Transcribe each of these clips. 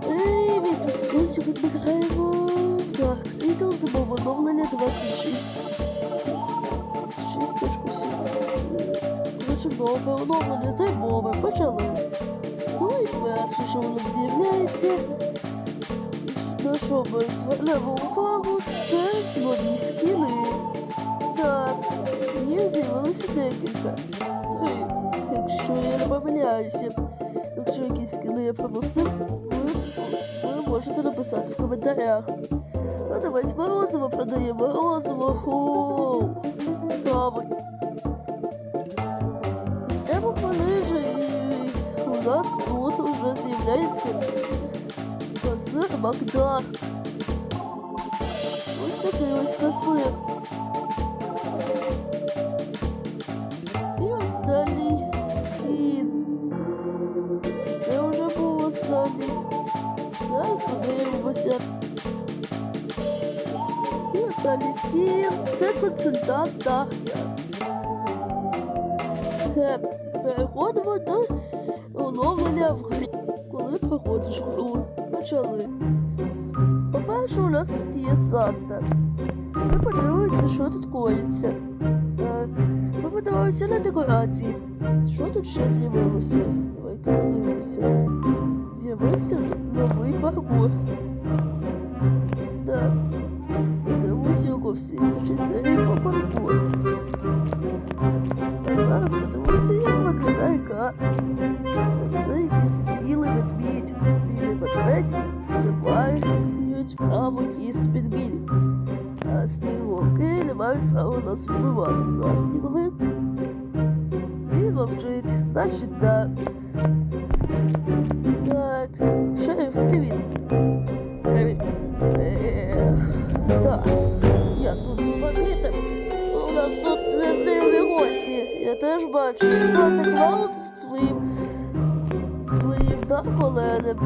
Привіт, ми сьогодні граємо Dark Riddle зимове оновлення 26. 26.7. Коротше, нове оновлення зимове. Почали. Ну і перше, що у нас з'являється, на що ми звернемо увагу, це нові скіли. Так, їх з'явилося декілька. Три, якщо я не помиляюся. Якщо якісь скіли я пропустив, ви, ви можете написати в коментарях. Продавець морозиво продає морозиво. Хоу! Цікавий. Йдемо ближе і у нас тут вже з'являється касир Макдар. Ось такий ось касир. Подивимося. І останній скін це консультант Дахня. Все, переходимо до оновлення в грі. Коли проходиш гру. Почали. По-перше, у нас тут є Санта. Ми подивимося, що тут коїться. Е, Ми подивимося на декорації. Що тут ще з'явилося? Давай-ка подивимося. З'явився новий паркур. Так. Його всі інші серії про паркур. А зараз подивимося, як виглядає карта. Оце якийсь білий ведмідь. Білі ведмеді мають право їсти підбілів. А сніговики не мають права нас вбивати. Ну, а сніговик він мовчить, значить да. Теж бачу. Санта Клаус з своїм своїм Дарк-Оленем.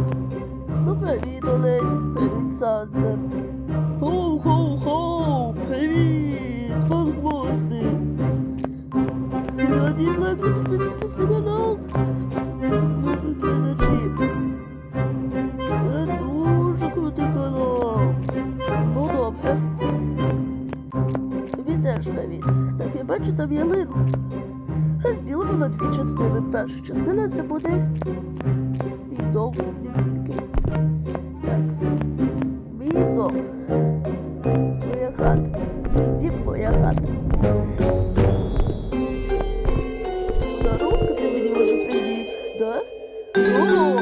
Ну, привіт, Олень. Привіт, Санта. Хоу-хоу-хоу! Привіт, пан гості. Радіть лайк не підписуйтесь на канал. Це дуже крутий канал. Ну добре. Тобі теж привіт. Так я бачу там ялинку. Розділимо на дві частини. Перша частина це буде мій дом і не тільки. Так. Мій дом. Моя хата. Мій дім, моя хата. Подарунки ти мені вже приніс, да? Ну,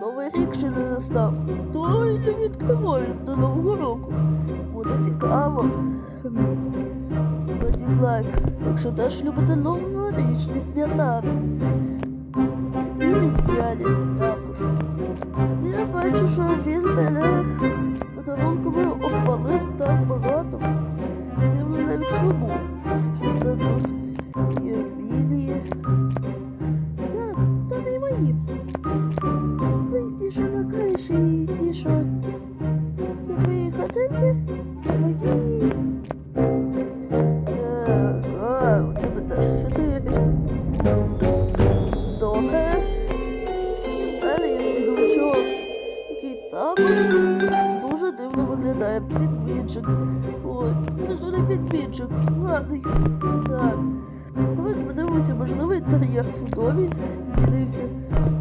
новий рік ще не настав. То й не відкриваю до Нового року. Буде цікаво. Якщо теж любите новорічні свята. І різдвяні також. Я бачу, що він мене подарунками обвалив так багато. Дивно навіть чому. Що це тут є білі. Так, та не мої. Ви ті, що на криші, і ті, що на твоїй хатинки, мої. Також дуже дивно виглядає. Підмінчик. Ой, вже не підмінчик. Гарний. Так. Давай подивимося, можливо, інтер'єр в домі змінився.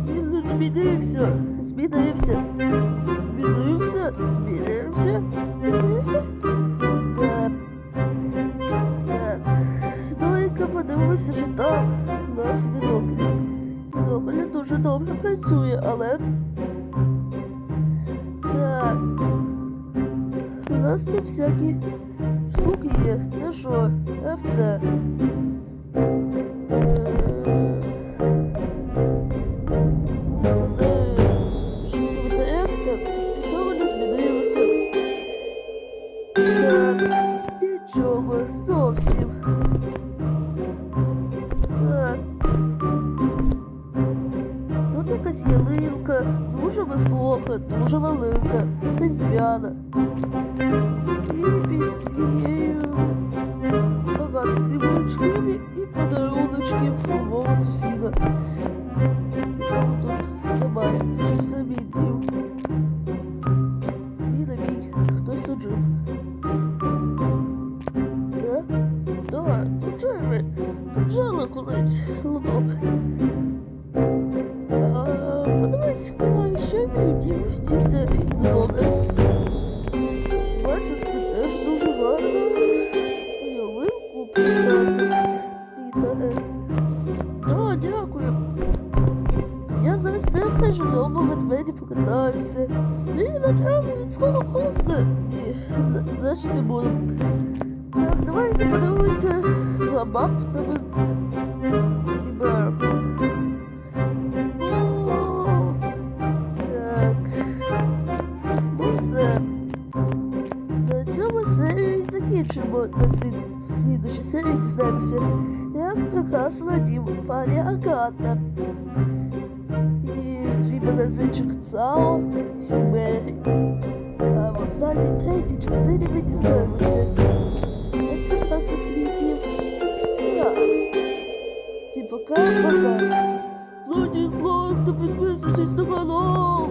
Він не змінився. Змінився. Змінився. Змінився. Змінився. Так. Так. Давай-ка подивимося, що там у нас бінокль. Бінокль дуже добре працює, але. Так. У нас тут всякі штуки є. Це що? ФЦ. Дуже висока, дуже велика, різдвяна. І під нею багато снігурочків і подаруночків мого сусіда. І тому тут Немає. Чи мій дім? Ні, не мій. Хтось. Е? Тут жили. Тут жили колись. Ну Подивись, коли що мій дім в цій. Ну добре. Бачиш, ти теж дуже гарно. Ялинку прикрасив. Вітаю. Так, дякую. Я зараз не кажу дома ведмеді покатаюся. Ні, не треба, він скоро хрусне. Ні, значить не буду. Так, давайте подивимося на мапу тебе з закінчимо. На слід... в слідущій серії дізнаємося, як прикрасила дім пані Агата. І свій магазинчик ЦАО і Мері. А в останній третій частині ми дізнаємося, як прекрасно свій дім. Так. Всім пока, пока. Злодій хлоп, та підписуйтесь на канал.